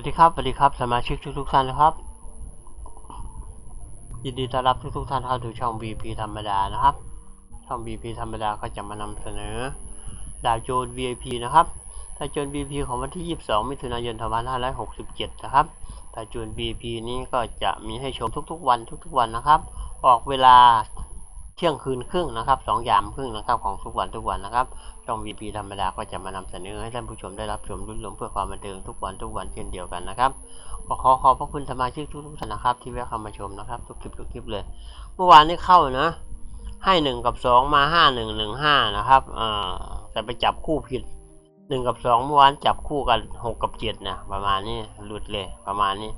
วัสดีครับสวัสดีครับสมาชิกทุกๆท่านนะครับ ยินดีต้อนรับทุกทุกๆท่านเข้าสู่ช่อง BP ธรรมดานะครับ ช่อง BP ธรรมดาก็จะมานำเสนอ ดาวโจน VIP นะครับดาวโจน VIP ของวันที่ 22 มิถุนายน 2567 นะครับดาวโจน VIP นี้ก็จะมีให้ชมทุกๆวันทุกๆวันนะครับ ออกเวลา เที่ยงคืนครึ่งนะครับสองยามครึ่งนะครับของทุกวันทุกวันนะครับช่องวีพีธรรมดาก็จะมานำเสนอให้ท่านผู้ชมได้รับชมรุ่นรวมเพื่อความบันเทิงทุกวันทุกวันเช่นเดียวกันนะครับขอขอบพระคุณสมาชิกทุกๆท่านนะครับ ที่แวะเข้ามาชมนะครับทุกคลิปทุกคลิปเลย เมื่อวานนี้เข้านะ ให้หนึ่งกับสองมาห้าหนึ่งหนึ่งห้านะครับอ่าแต่ไปจับคู่ผิด หนึ่งกับสองเมื่อวานจับคู่กันหกกับเจ็ดนะประมาณนี้หลุดเลยประมาณนี้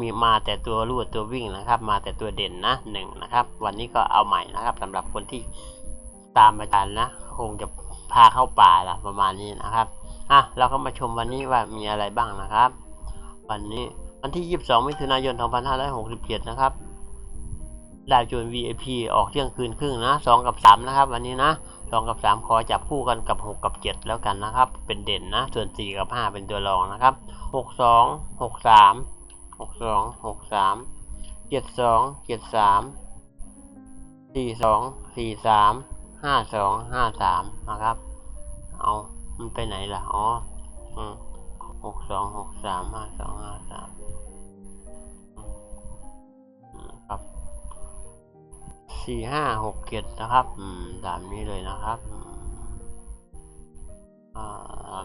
มีมาแต่ตัวรูดตัววิ่งนะครับ มาแต่ตัวเด่นนะหนึ่งนะครับ วันนี้ก็เอาใหม่นะครับสำหรับคนที่ตามอาจารย์นะ คงจะพาเข้าป่าละประมาณนี้นะครับอะเราก็มาชมวันนี้ว่ามีอะไรบ้างนะครับ วันนี้วันที่ 22 มิถุนายน 2567 นะครับ ดาวโจน VIP ออกเที่ยงคืนครึ่งนะ2กับ3นะครับวันนี้นะ2กับ3ขอจับคู่กันกับ6กับ7แล้วกันนะครับ เป็นเด่นนะ ส่วน4กับ5เป็นตัวรองนะครับ62 63 62 63 72 73 42 43 52 53นะครับ เอามันไปไหนล่ะ อ๋ออืม62 63 52 53อื สี่ห้าหกเจ็ดนะครับ อืมตามนี้เลยนะครับอ่า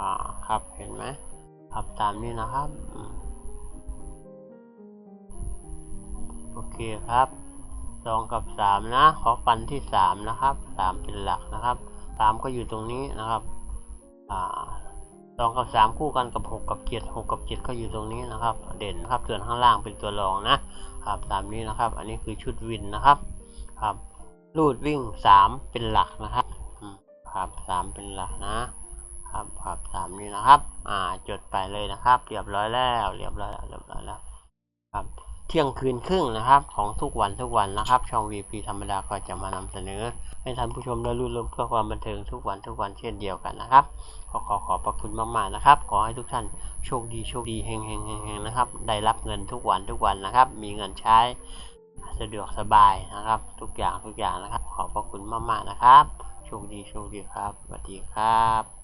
อ่าครับเห็นไหมครับตามนี้นะครับโอเคครับสองกับสามนะ ขอฟันที่สามนะครับสามเป็นหลักนะครับสามก็อยู่ตรงนี้นะครับอ่าสองกับสามคู่กันกับหกกับเจ็ดหกกับเจ็ดก็อยู่ตรงนี้นะครับ เด่นนะครับส่วนข้างล่างเป็นตัวรองนะ ครับตามนี้นะครับ อันนี้คือชุดวินนะครับครับรูดวิ่งสามเป็นหลักนะครับครับสามเป็นหลักนะครับครับสามนี้นะครับ อ่าจดไปเลยนะครับ เรียบร้อยแล้ว เรียบร้อยแล้วเรียบร้อยแล้วครับ เที่ยงคืนครึ่งนะครับ ของทุกวันทุกวันนะครับ ช่อง VP ธรรมดาก็จะมานำเสนอ ให้ท่านผู้ชมได้รู้เพื่อความบันเทิงทุกวันทุกวันเช่นเดียวกันนะครับ ขอขอขอบพระคุณมากๆนะครับ ขอให้ทุกท่านโชคดีโชคดีเฮงเฮงเฮงเฮงนะครับ ได้รับเงินทุกวันทุกวันนะครับ มีเงินใช้สะดวกสบายนะครับ ทุกอย่างทุกอย่างนะครับ ขอบพระคุณมากๆนะครับโชคดีโชคดีครับสวัสดีครับ